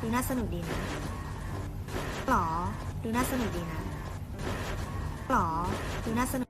ดูน่าสนุกดีนะหรอ ดูน่าสนุกดีนะหรอ ดูน่าสนุก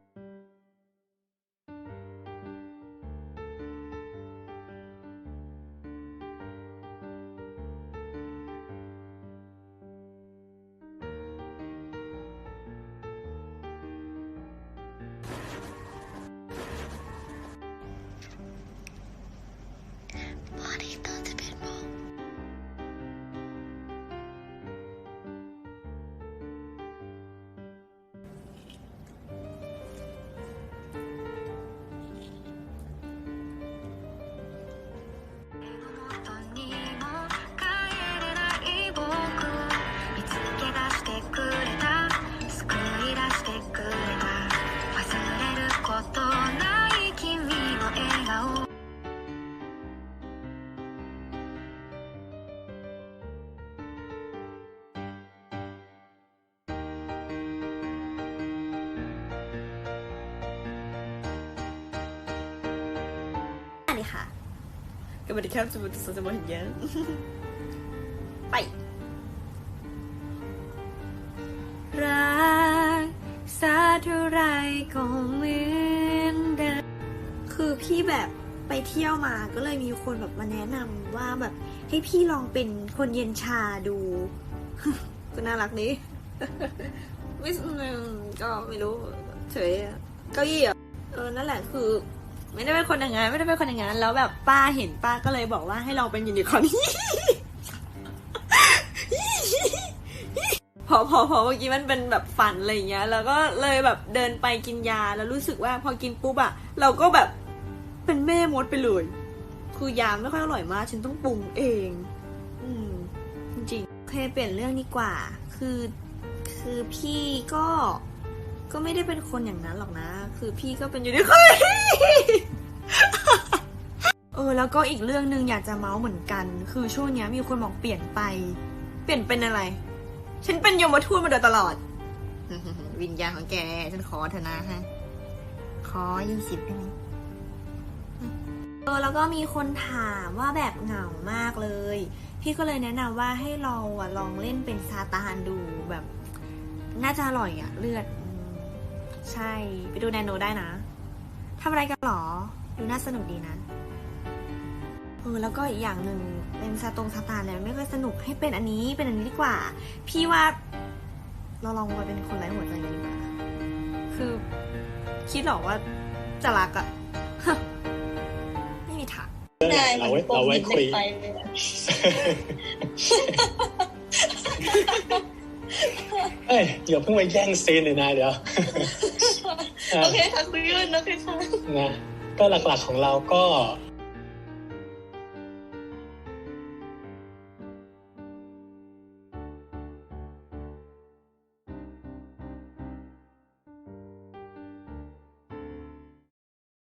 อันนี้ค่ะก็ไม่ได้แค่จะมาจะจะมาเห็นเยอะไป รักสาเท่าไรก็เหมือนเดิมคือพี่แบบไปเที่ยวมาก็เลยมีคนแบบมาแนะนำว่าแบบให้พี่ลองเป็นคนเย็นชาดู ก็น่ารักนี้ไม่อืมก็ไม่รู้เฉยอะเก้าอี้อะเออนั่นแหละคือ ไม่ได้เป็นคนอย่างนั้นไม่ได้เป็นคนอย่างนั้นแล้วแบบป้าเห็นป้าก็เลยบอกว่าให้ลองเป็นยูนิคอร์นพอพอพอเมื่อกี้มันเป็นแบบฝันอะไรอย่างเงี้ย แล้วก็เลยแบบเดินไปกินยาแล้วรู้สึกว่าพอกินปุ๊บอะเราก็แบบเป็นแม่มดไปเลย คือยาไม่ค่อยอร่อยมาก ฉันต้องปรุงเอง อืมจริงโอเคเปลี่ยนเรื่องดีกว่า คือ คือพี่ก็ ก็ไม่ได้เป็นคนอย่างนั้นหรอกนะ คือพี่ก็เป็นอยู่ในคนเออแล้วก็อีกเรื่องหนึ่งอยากจะเมาส์เหมือนกัน คือช่วงนี้มีคนบอกเปลี่ยนไป เปลี่ยนเป็นอะไร ฉันเป็นยมทูตมาโดยตลอด วิญญาณของแก ฉันขอเถอะนะฮะ ขอยี่สิบได้ไหมเออแล้วก็มีคนถามว่าแบบเหงามากเลย พี่ก็เลยแนะนำว่าให้เราอะลองเล่นเป็นซาตานดูแบบ น่าจะอร่อยอะเลือด ใช่ ไปดูแนโนได้นะทำอะไรกันหรอ ดูน่าสนุกดีนะ เออ แล้วก็อีกอย่างหนึ่งเป็นซาตรงซาตานเนี่ยไม่ค่อยสนุกให้เป็นอันนี้เป็นอันนี้ดีกว่า พี่ว่า เราลองมาเป็นคนไร้หัวใจกันดีกว่าคือ คิดหรอว่าจะรักอะไม่มีทางได้เราไว้เราไว้คุยไป เลยอะเอ้ยเดี๋ยวเพิ่งไปแย่งซีนเลยนะเดี๋ยวโอเคค่ะคุยกันโอเคค่ะนะก็หลักๆของเราก็